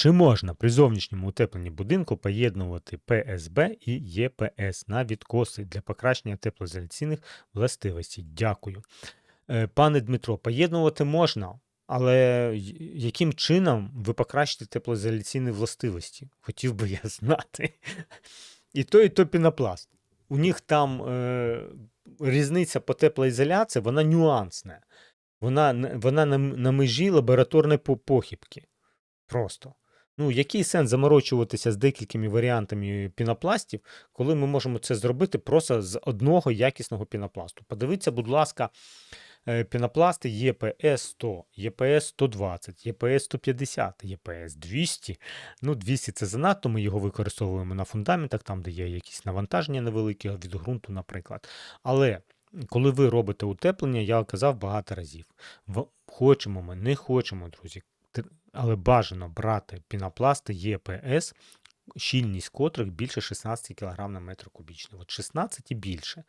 Чи можна при зовнішньому утепленні будинку поєднувати ПСБ і ЄПС на відкоси для покращення теплоізоляційних властивостей? Дякую. Е, Пане Дмитро, поєднувати можна, але яким чином ви покращите теплоізоляційні властивості? Хотів би я знати. І то, і то пінопласт. У них там е, різниця по теплоізоляції, вона нюансна. Вона, вона на, на межі лабораторної похибки. Просто. Ну, який сенс заморочуватися з декількими варіантами пінопластів, коли ми можемо це зробити просто з одного якісного пінопласту? Подивіться, будь ласка, е, пінопласти ЄПС 100, ЄПС 120, ЄПС 150, ЄПС 200. Ну, 200 це занадто, ми його використовуємо на фундаментах, там, де є якісь навантаження невеликі від ґрунту, наприклад. Але коли ви робите утеплення, я казав багато разів. Хочемо ми, не хочемо, друзі. Але бажано брати пінопласти ЄПС, щільність котрих більше 16 кг на метр кубічний. От 16 і більше.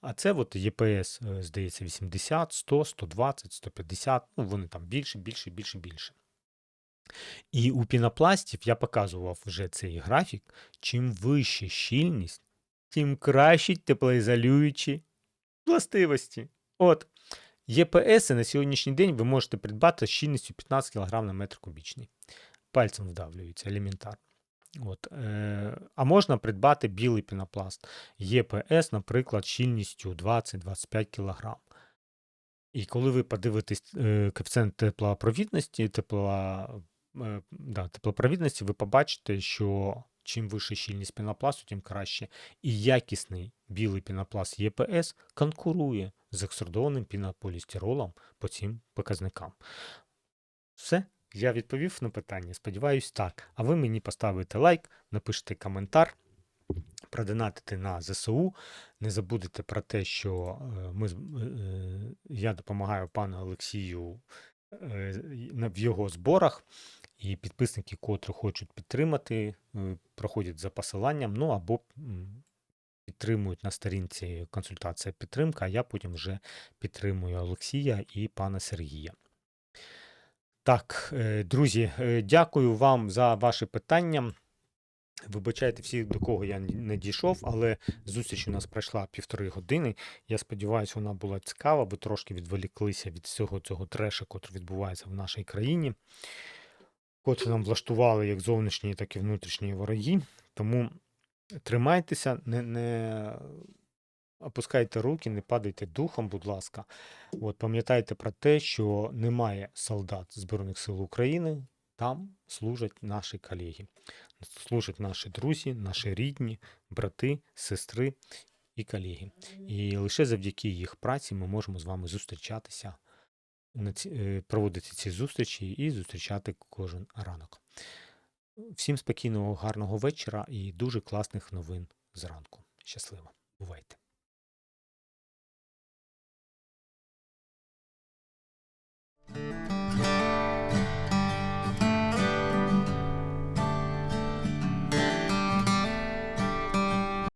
А це от ЄПС, е, здається, 80, 100, 120, 150, ну вони там більше, більше, більше, більше. І у пінопластів я показував вже цей графік. Чим вища щільність, тим кращі теплоізолюючі властивості. От. ЄПС на сьогоднішній день ви можете придбати з щільністю 15 кг на метр кубічний. Пальцем вдавлюється елементарно. От, е, а можна придбати білий пінопласт. ЄПС, наприклад, щільністю 20-25 кг. І коли ви подивитесь е, коефіцієнт теплопровідності, тепла, е, да, теплопровідності, ви побачите, що чим вища щільність пінопласту, тим краще. І якісний білий пінопласт ЄПС конкурує з екструдованим пінополістиролом по цим показникам. Все, я відповів на питання. Сподіваюсь, так. А ви мені поставите лайк, напишите коментар, продонатите на ЗСУ. Не забудете про те, що е, ми, е, я допомагаю пану Олексію е, в його зборах. І підписники, котрі хочуть підтримати, е, проходять за посиланням, ну або підтримують на сторінці консультація підтримка, а я потім вже підтримую Олексія і пана Сергія. Так, е, друзі, е, дякую вам за ваші питання. Вибачайте всі, до кого я не дійшов, але зустріч у нас пройшла півтори години. Я сподіваюся, вона була цікава, ви трошки відволіклися від всього цього треша, який відбувається в нашій країні, котрі нам влаштували як зовнішні, так і внутрішні вороги. Тому тримайтеся, не, не опускайте руки, не падайте духом, будь ласка. От, пам'ятайте про те, що немає солдат Збройних сил України, там служать наші колеги, служать наші друзі, наші рідні, брати, сестри і колеги. І лише завдяки їх праці ми можемо з вами зустрічатися, е, проводити ці зустрічі і зустрічати кожен ранок. Всім спокійного, гарного вечора і дуже класних новин зранку. Щасливо. Бувайте!